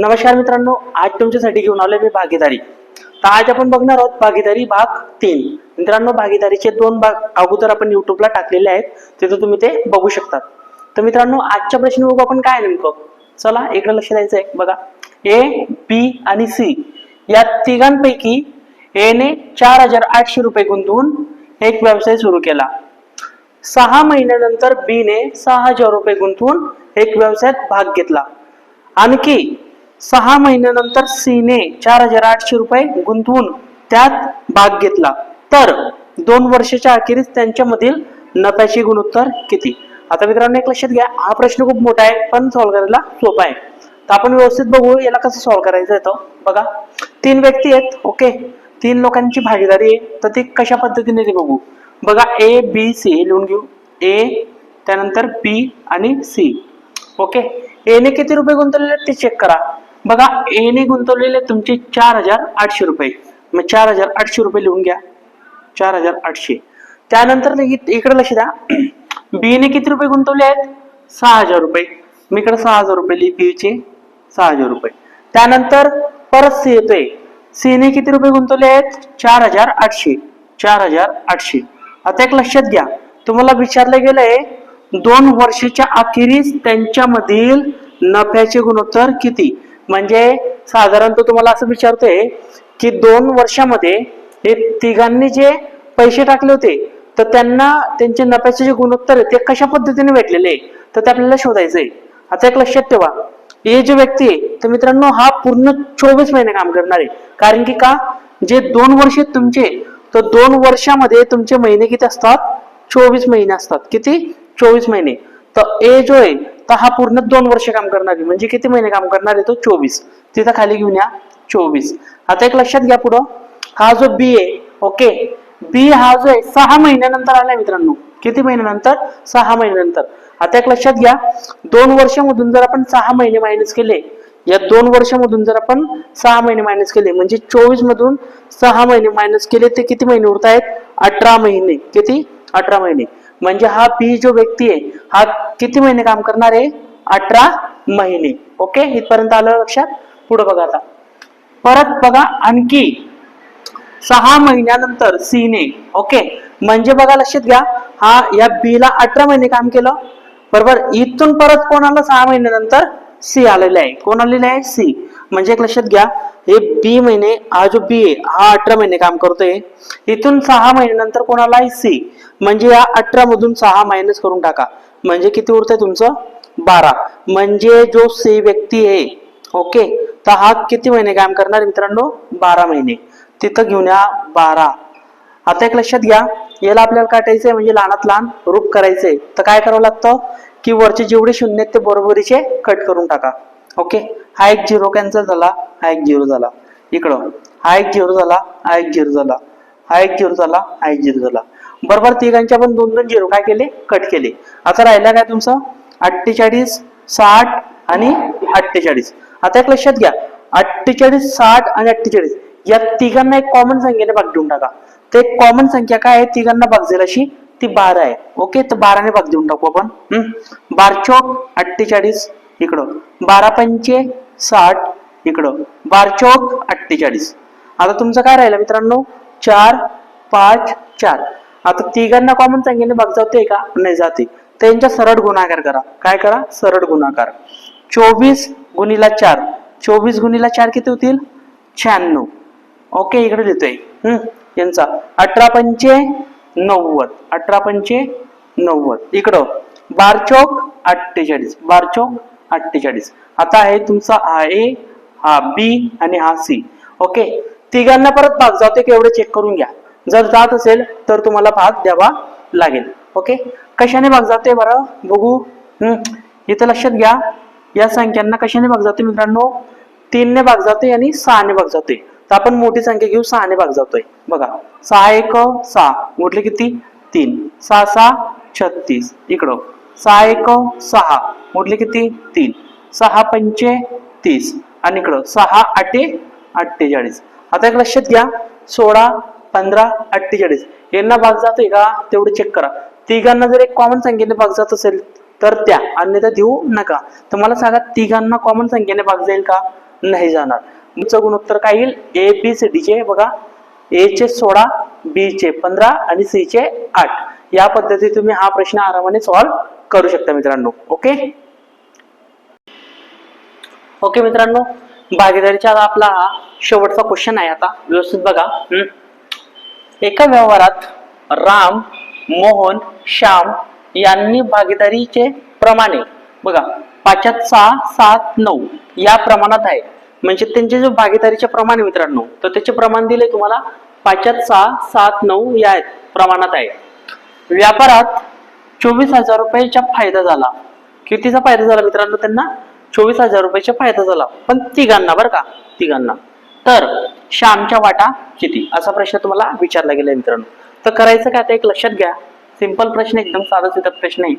नमस्कार मित्रांनो आज तुमच्यासाठी घेऊन आलोय मी भागीदारी. तर आज आपण बघणार आहोत भागीदारी भाग तीन. मित्रांनो भागीदारीचे दोन भाग अगोदर आपण युट्यूबला टाकलेले आहेत. तिथं तुम्ही ते बघू शकतात. तर मित्रांनो आजच्या प्रश्न बघू आपण काय नेमकं? चला इकडे लक्ष द्यायचंय बघा. ए बी आणि सी या तिघांपैकी ए ने चार हजार आठशे रुपये गुंतवून एक व्यवसाय सुरू केला. सहा महिन्यानंतर बी ने सहा हजार रुपये गुंतवून एक व्यवसायात भाग घेतला. आणखी सहा महिन्यानंतर सीने चार हजार आठशे रुपये गुंतवून त्यात भाग घेतला. तर दोन वर्षाच्या अखेरीस त्यांच्यामधील नफ्याचे गुणोत्तर किती? आता मित्रांनो एक लक्षात घ्या हा प्रश्न खूप मोठा आहे पण सॉल्व्ह करायला सोपा आहे. तर आपण व्यवस्थित बघू याला कसं सॉल्व्ह करायचं आहे तो. बघा तीन व्यक्ती आहेत ओके तीन लोकांची भागीदारी आहे तर ती कशा पद्धतीने ते बघू? बघा ए बी सी हे लिहून घेऊ. ए त्यानंतर बी आणि सी ओके एने किती रुपये गुंतवलेले आहेत ते चेक करा. बघा एने गुंतवलेले तुमचे चार हजार आठशे रुपये. मग चार हजार आठशे रुपये लिहून घ्या. चार हजार आठशे. त्यानंतर इकडे लक्ष द्या. बी ने किती रुपये गुंतवले आहेत? सहा हजार रुपये. मी इकडे सहा हजार रुपये लिहि बीचे सहा हजार रुपये. त्यानंतर परत सी येतोय. सी ने किती रुपये गुंतवले आहेत? चार हजार आठशे. चार हजार आठशे. आता एक लक्षात घ्या. तुम्हाला विचारलं गेलंय दोन वर्षाच्या अखेरीस त्यांच्यामधील नफ्याचे गुणोत्तर किती? म्हणजे साधारणतः तुम्हाला असं विचारतोय की दोन वर्षामध्ये हे तिघांनी जे पैसे टाकले होते तर त्यांना त्यांचे नफ्याचे जे गुणोत्तर आहे ते कशा पद्धतीने भेटलेले आहे? तर ते आपल्याला शोधायचं आहे आता एक लक्षात ठेवा हे जे व्यक्ती आहे तर मित्रांनो हा पूर्ण चोवीस महिने काम करणार आहे. कारण की का? जे दोन वर्ष तुमचे तर दोन वर्षामध्ये तुमचे महिने किती असतात? चोवीस महिने असतात. किती? चोवीस महिने. तर ए जो आहे तर हा पूर्ण दोन वर्ष काम करणार आहे. म्हणजे किती महिने काम करणार आहे तो? चोवीस. तिथं खाली घेऊन या. चोवीस. आता एक लक्षात घ्या पुढं. हा जो बी आहे ओके बी हा जो आहे सहा महिन्यानंतर आलाय मित्रांनो. किती महिन्यानंतर? सहा महिन्यानंतर. आता एक लक्षात घ्या. दोन वर्षामधून जर आपण सहा महिने मायनस केले या दोन वर्षामधून जर आपण सहा महिने मायनस केले म्हणजे चोवीस मधून सहा महिने मायनस केले ते किती महिने उरत आहेत अठरा महिने. किती? अठरा महिने. म्हणजे हा बी जो व्यक्ती आहे हा किती महिने काम करणार आहे? अठरा महिने. ओके इथपर्यंत आलं लक्षात? पुढे बघा आता. परत बघा आणखी सहा महिन्यानंतर सी ने ओके म्हणजे बघा लक्षात घ्या हा या बी ला अठरा महिने काम केलं. बरोबर? इथून परत कोणाला सहा महिन्यानंतर सी आलेला आहे? कोण आलेला आहे? सी म्हणजे एक लक्षात घ्या हे बी महिने हा जो बी आहे हा अठरा महिने काम करतोय. इथून सहा महिन्यानंतर कोणाला सी म्हणजे या अठरा मधून सहा मायनस करून टाका. म्हणजे किती उरतंय तुमचं? बारा. म्हणजे जो सी व्यक्ती आहे ओके तर हा किती महिने काम करणार मित्रांनो? बारा महिने. तिथं घेऊन या बारा. आता एक लक्षात घ्या याला आपल्याला काटायचंय म्हणजे लहानात लहान रूप करायचंय. तर काय करावं लागतं? की वरचे जेवढे शून्य आहेत ते बरोबरीचे कट करून टाका. ओके हा एक झिरो कॅन्सल झाला हा एक झिरो झाला. इकडं हा एक झिरो झाला हा एक झिरो झाला. हा एक झिरो झाला हा एक झिरो झाला. बरोबर तिघांच्या पण दोन दोन झिरो काय केले? कट केले. आता राहिला काय तुमचं? अठ्ठेचाळीस साठ आणि अठ्ठेचाळीस. आता एक लक्षात घ्या. अठ्ठेचाळीस साठ आणि अठ्ठेचाळीस. या तिघांना एक कॉमन संख्येने भाग देऊन टाका. तर एक कॉमन संख्या काय आहे? तिघांना भाग जाईल अशी ती बारा आहे. ओके? तर बाराने भाग देऊन टाकू आपण. बार चौक अठ्ठेचाळीस. इकडं. बारा पंचे साठ इकडं. बार चौक अठ्ठेचाळीस. आता तुमचं काय राहिलं मित्रांनो? चार पाच चार. आता तिघांना कॉमन संख्येने भाग जाते का? नाही जाते. त्यांच्या सरळ गुणाकार करा. काय करा? सरळ गुणाकार. चोवीस गुणीला चार. चोवीस गुणीला चार किती होतील? शहाण्णव. ओके इकडे लिहितोय. हम्म यांचा. अठरा पंचे नव्वद. अठरा पंचे नव्वद. इकडं. बार चौक अठ्ठेचाळीस. बार चौक अठ्ठेचाळीस. आता आहे तुमचा हा ए हा बी आणि हा सी. ओके? तिघांना परत भाग जाते की एवढं चेक करून घ्या. जर जात असेल तर तुम्हाला भाग द्यावा लागेल. ओके? कशाने भाग जाते बरं? बघू. हम्म. इथं लक्षात घ्या. या संख्यांना कशाने भाग जाते मित्रांनो? तीनने भाग जाते आणि सहाने भाग जाते. तर आपण मोठी संख्या घेऊ सहाने भाग जातोय. बघा. सहा एक सहा. म्हटले किती? तीन. सहा सहा छत्तीस. इकडं. सहा एक सहा. मोठले किती? तीन. सहा पंचे तीस. आणि इकडं सहा आठे अठ्ठेचाळीस. आता एक लक्षात घ्या. सोळा पंधरा अठ्ठेचाळीस. यांना भाग जातोय का? तेवढं चेक करा. तिघांना जर एक कॉमन संख्येने भाग जात असेल तर त्या. अन्यथा देऊ नका. तर मला सांगा तिघांना कॉमन संख्येने भाग जाईल का? नाही जाणार. तुमचं गुणोत्तर काय येईल? ए बी सी डी चे बघा. ए चे सोळा बी चे पंधरा आणि सी चे आठ. या पद्धतीने तुम्ही हा प्रश्न आरामाने सॉल्व्ह करू शकता मित्रांनो ओके? ओके मित्रांनो भागीदारीचा आता आपला हा शेवटचा क्वेश्चन आहे आता व्यवस्थित बघा. एका व्यवहारात राम मोहन श्याम यांनी भागीदारीचे प्रमाणे बघा पाच्यात सहा सात नऊ या प्रमाणात आहे. म्हणजे त्यांचे जे भागीदारीचे प्रमाण आहे मित्रांनो तर त्याचे प्रमाण दिले तुम्हाला पाच्यात सहा सात नऊ या प्रमाणात आहे. व्यापारात चोवीस हजार रुपयाचा फायदा झाला. कितीचा फायदा झाला मित्रांनो त्यांना? चोवीस हजार रुपयाचा फायदा झाला. पण तिघांना बरं का? तिघांना. तर श्यामच्या वाटा किती? असा प्रश्न तुम्हाला विचारला गेला मित्रांनो. तर करायचं काय? आता एक लक्षात घ्या. सिंपल प्रश्न एकदम साधा सिधा प्रश्न आहे.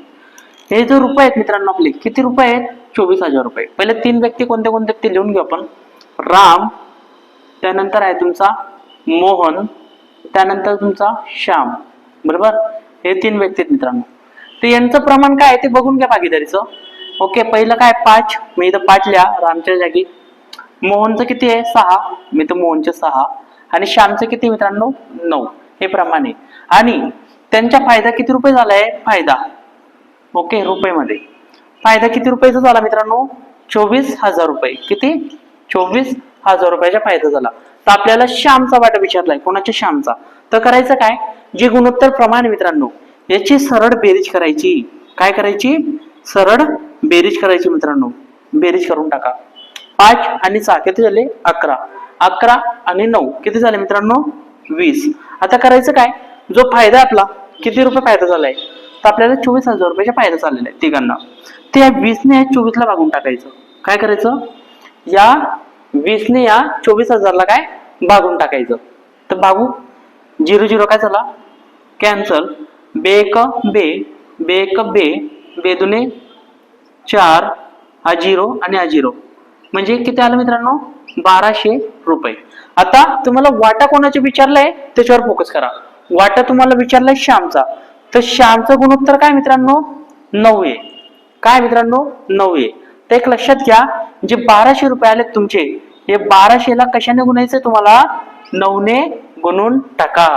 हे जे रुपये आहेत मित्रांनो आपले किती रुपये आहेत? चोवीस हजार रुपये. पहिले तीन व्यक्ती कोणते कोणते ते लिहून घेऊ आपण. राम त्यानंतर आहे तुमचा मोहन त्यानंतर तुमचा श्याम. बरोबर? हे तीन व्यक्ती आहेत मित्रांनो. तर यांचं प्रमाण काय आहे ते बघून घ्या भागीदारीचं. ओके पहिलं काय? पाच. मी इथं पाच लिहा. रामच्या जागी. मोहनचं किती आहे? सहा. मी तर मोहनचे सहा. आणि श्यामचं किती मित्रांनो? नऊ. हे प्रमाण आहे. आणि त्यांचा फायदा किती रुपये झालाय फायदा. ओके रुपयेमध्ये. फायदा किती रुपयाचा झाला मित्रांनो? चोवीस हजार रुपये. किती? चोवीस हजार रुपयाचा फायदा झाला. तर आपल्याला श्यामचा वाटा विचारलाय. कोणाच्या श्यामचा? तर करायचं काय? जे गुणोत्तर प्रमाण मित्रांनो याची सरळ बेरीज करायची. काय करायची? सरळ बेरीज करायची मित्रांनो. बेरीज करून टाका. पाच आणि सहा किती झाले? अकरा. अकरा आणि नऊ. किती झाले मित्रांनो? वीस. आता करायचं काय? जो फायदा आहे आपला किती रुपये फायदा झालाय? तर आपल्याला चोवीस हजार रुपयाचा फायदा झालेला आहे तिघांना. ते या वीसने या चोवीसला भागून टाकायचं. काय करायचं? या वीसने या चोवीस हजारला काय? भागून टाकायचं. तर भागू. झिरो झिरो काय झाला? कॅन्सल. बेक बे बेक बे बे दुने चार हा झिरो आणि हा झिरो म्हणजे किती आलं मित्रांनो? बाराशे रुपये. आता तुम्हाला वाटा कोणाचे विचारलंय? त्याच्यावर फोकस करा. वाटा तुम्हाला विचारलाय श्यामचा. तर श्यामचं गुणोत्तर काय मित्रांनो? नऊ आहे काय मित्रांनो? नऊ आहे तर एक लक्षात घ्या जे बाराशे रुपये आले तुमचे हे बाराशेला कशाने गुणायचं तुम्हाला? नऊने गुणून टाका.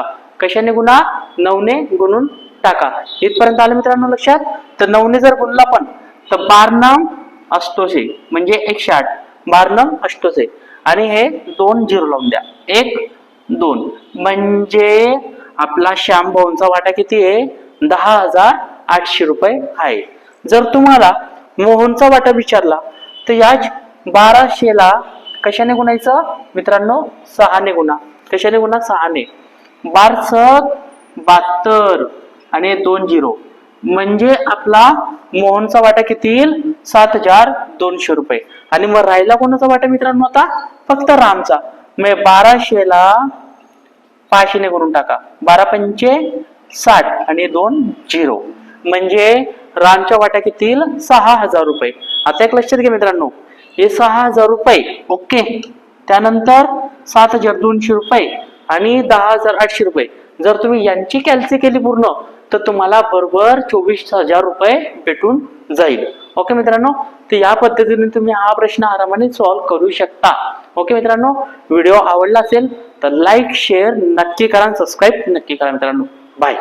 कशाने गुणा? नऊने गुणून टाका. इथपर्यंत आलं मित्रांनो लक्षात? तर नऊने जर गुणला पण तर बारनम अष्टोशे म्हणजे एकशे आठ. बारनम अष्टोशे आणि हे दोन झिरो लावून द्या. एक दोन. म्हणजे आपला श्याम भाऊंचा वाटा किती आहे? दहा हजार आठशे रुपये आहे. जर तुम्हाला मोहनचा वाटा विचारला तर याच बाराशेला कशाने गुणायचं? मित्रांनो सहाने गुणा. कशाने गुणा? सहाने. बार बहात्तर. आणि दोन झिरो. म्हणजे आपला मोहनचा वाटा किती येईल? सात हजार दोनशे रुपये. आणि मग राहिला कोणाचा वाटा मित्रांनो आता? फक्त रामचा. म्हणजे बाराशेला पाचशेने करून टाका. बारा पंचे साठ आणि दोन झिरो. म्हणजे रामच्या वाट्या किती येईल? सहा हजार रुपये. आता एक लक्षात घ्या मित्रांनो. हे सहा हजार रुपये ओके. त्यानंतर सात हजार दोनशे रुपये आणि दहा हजार आठशे रुपये. जर तुम्ही यांची कॅल्सी केली पूर्ण तर तुम्हाला बरोबर चोवीस हजार रुपये भेटून जाईल. ओके मित्रांनो? तर या पद्धतीने तुम्ही हा प्रश्न आरामाने सॉल्व्ह करू शकता. ओके मित्रांनो? व्हिडिओ आवडला असेल तर लाईक शेअर नक्की करा सबस्क्राईब नक्की करा मित्रांनो. बाय